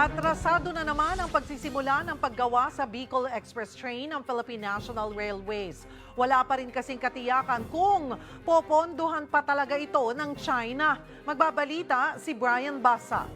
Atrasado na naman ang pagsisimula ng paggawa sa Bicol Express Train ng Philippine National Railways. Wala pa rin kasing katiyakan kung popondohan pa talaga ito ng China. Magbabalita si Brian Basa.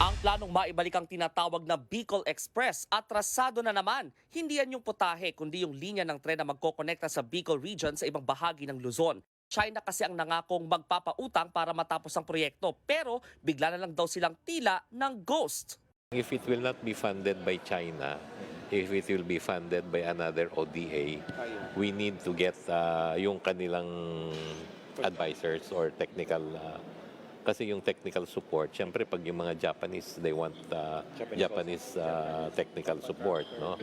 Ang planong maibalik ang tinatawag na Bicol Express atrasado na naman. Hindi yan yung putahe, kundi yung linya ng tren na magkokonekta sa Bicol region sa ibang bahagi ng Luzon. China kasi ang nangakong magpapautang para matapos ang proyekto pero bigla na lang daw silang tila ng ghost. If it will not be funded by China, if it will be funded by another ODA, we need to get uh, yung kanilang advisors or technical uh, kasi yung technical support, syempre pag yung mga Japanese, they want uh, Japanese, uh, technical support, no?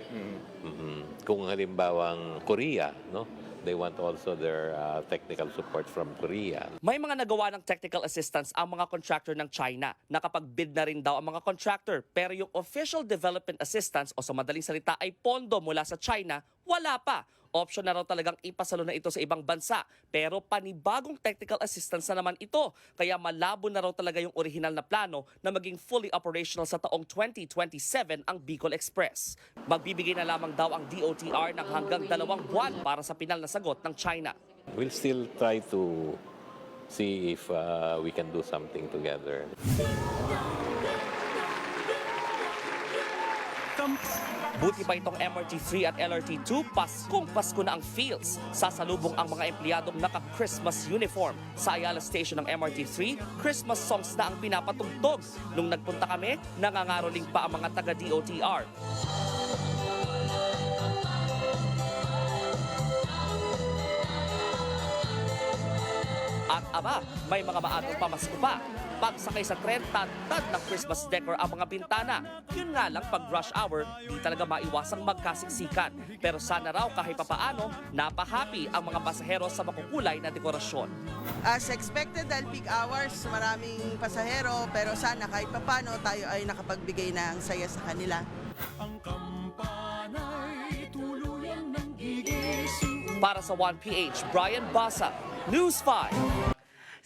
Mhm. Kung halimbawang Korea, no? They want also their uh, technical support from Korea. May mga nagawa ng technical assistance ang mga contractor ng China. Nakapag-bid na rin daw ang mga contractor. Pero yung official development assistance o sa madaling salita ay pondo mula sa China, wala pa. Option na raw talagang ipasalo na ito sa ibang bansa. Pero panibagong technical assistance na naman ito. Kaya malabo na raw talaga yung original na plano na maging fully operational sa taong 2027 ang Bicol Express. Magbibigay na lamang daw ang DOTR ng hanggang dalawang buwan para sa pinal na sagot ng China. We'll still try to see if uh, we can do something together. Buti pa itong MRT3 at LRT2, Paskong Pasko na ang feels. Sasalubong ang mga empleyadong naka-Christmas uniform. Sa Ayala Station ng MRT3, Christmas songs na ang pinapatugtog. Nung nagpunta kami, nangangaroling pa ang mga taga-DOTR. Aba, may mga maagong pamasko pa. Pagsakay sa tren, tad-tad ng Christmas decor ang mga bintana. Yun nga lang pag rush hour, di talaga maiwasang magkasiksikan. Pero sana raw kahit papaano, napahappy ang mga pasahero sa makukulay na dekorasyon. As expected, dahil peak hours, maraming pasahero, pero sana kahit papano tayo ay nakapagbigay ng saya sa kanila. Para sa 1PH, Brian Basa, News 5.